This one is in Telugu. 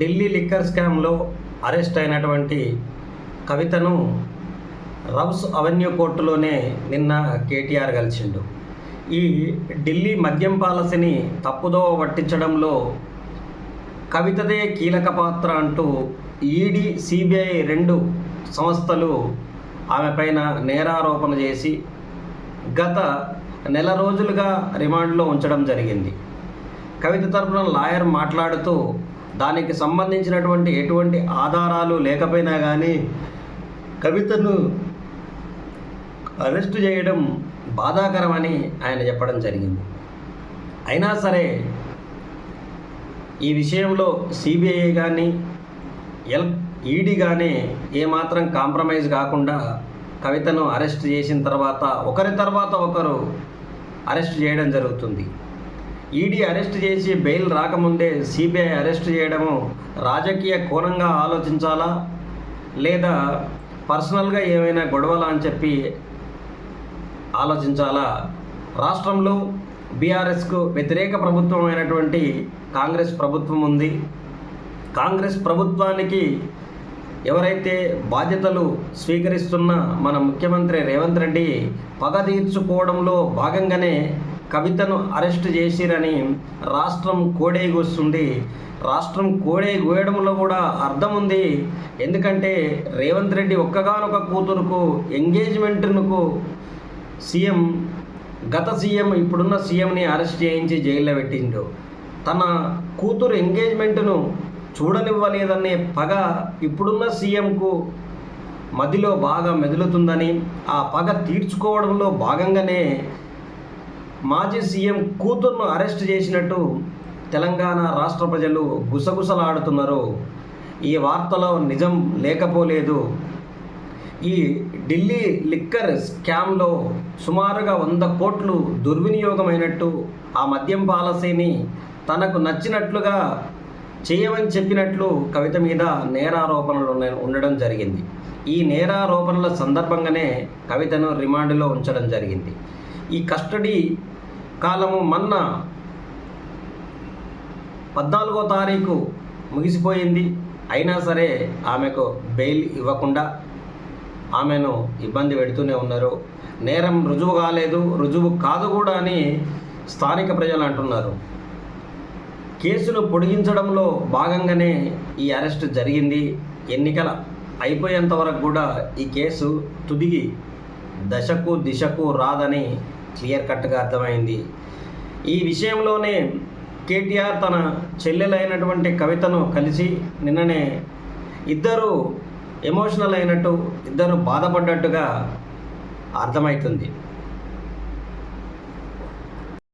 ఢిల్లీ లిక్కర్ స్కామ్లో అరెస్ట్ అయినటువంటి కవితను రౌస్ అవెన్యూ కోర్టులోనే నిన్న కేటీఆర్ కలిసిండు ఈ ఢిల్లీ మద్యం పాలసీని తప్పుదో పట్టించడంలో కవితదే కీలక పాత్ర అంటూ ఈడీ సిబిఐ రెండు సంస్థలు ఆమె పైన నేరారోపణ చేసి గత నెల రోజులుగా రిమాండ్లో ఉంచడం జరిగింది. కవిత తరపున లాయర్ మాట్లాడుతూ దానికి సంబంధించినటువంటి ఎటువంటి ఆధారాలు లేకపోయినా కానీ కవితను అరెస్ట్ చేయడం బాధాకరమని ఆయన చెప్పడం జరిగింది. అయినా సరే ఈ విషయంలో సిబిఐ కానీ ఎల్ ఈడీ కానీ ఏమాత్రం కాంప్రమైజ్ కాకుండా కవితను అరెస్ట్ చేసిన తర్వాత ఒకరి తర్వాత ఒకరు అరెస్ట్ చేయడం జరుగుతుంది. ఈడీ అరెస్ట్ చేసి బెయిల్ రాకముందే సిబిఐ అరెస్ట్ చేయడము రాజకీయ కోణంగా ఆలోచించాలా? లేదా పర్సనల్గా ఏమైనా గొడవలా అని చెప్పి ఆలోచించాలా? రాష్ట్రంలో బీఆర్ఎస్కు వ్యతిరేక ప్రభుత్వం అయినటువంటి కాంగ్రెస్ ప్రభుత్వం ఉంది. కాంగ్రెస్ ప్రభుత్వానికి ఎవరైతే బాధ్యతలు స్వీకరిస్తున్న మన ముఖ్యమంత్రి రేవంత్ రెడ్డి పగ తీర్చుకోవడంలో భాగంగానే కవితను అరెస్ట్ చేసిరని రాష్ట్రం కోడేగొస్తుంది రాష్ట్రం కోడే గోయడంలో కూడా అర్థం ఉంది ఎందుకంటే రేవంత్ రెడ్డి ఒక్కగానొక కూతురుకు ఎంగేజ్మెంట్నుకు సీఎం గత సీఎం ఇప్పుడున్న సీఎంని అరెస్ట్ చేయించి జైల్లో పెట్టిండు. తన కూతురు ఎంగేజ్మెంట్ను చూడనివ్వలేదనే పగ ఇప్పుడున్న సీఎంకు మదిలో బాగా మెదులుతుందని ఆ పగ తీర్చుకోవడంలో భాగంగానే మాజీ సీఎం కూతుర్ను అరెస్ట్ చేసినట్టు తెలంగాణ రాష్ట్ర ప్రజలు గుసగుసలాడుతున్నారు. ఈ వార్తలో నిజం లేకపోలేదు. ఈ ఢిల్లీ లిక్కర్ స్కామ్లో సుమారుగా వంద కోట్లు దుర్వినియోగమైనట్టు ఆ మద్యం పాలసీని తనకు నచ్చినట్లుగా చేయమని చెప్పినట్లు కవిత మీద నేరారోపణలు ఉండడం జరిగింది. ఈ నేరారోపణల సందర్భంగానే కవితను రిమాండ్లో ఉంచడం జరిగింది. ఈ కస్టడీ కాలము మొన్న పద్నాలుగో తారీఖు ముగిసిపోయింది. అయినా సరే ఆమెకు బెయిల్ ఇవ్వకుండా ఆమెను ఇబ్బంది పెడుతూనే ఉన్నారు. నేరం రుజువు కాలేదు. రుజువు కాదు కూడా అని స్థానిక ప్రజలు అంటున్నారు. కేసును పొడిగించడంలో భాగంగానే ఈ అరెస్ట్ జరిగింది. ఎన్నికల అయిపోయేంత వరకు కూడా ఈ కేసు తుదిగి దశకు దిశకు రాదని క్లియర్ కట్గా అర్థమైంది. ఈ విషయంలోనే కేటీఆర్ తన చెల్లెలైనటువంటి కవితను కలిసి నిన్ననే ఇద్దరు ఎమోషనల్ అయినట్టు ఇద్దరు బాధపడ్డట్టుగా అర్థమవుతుంది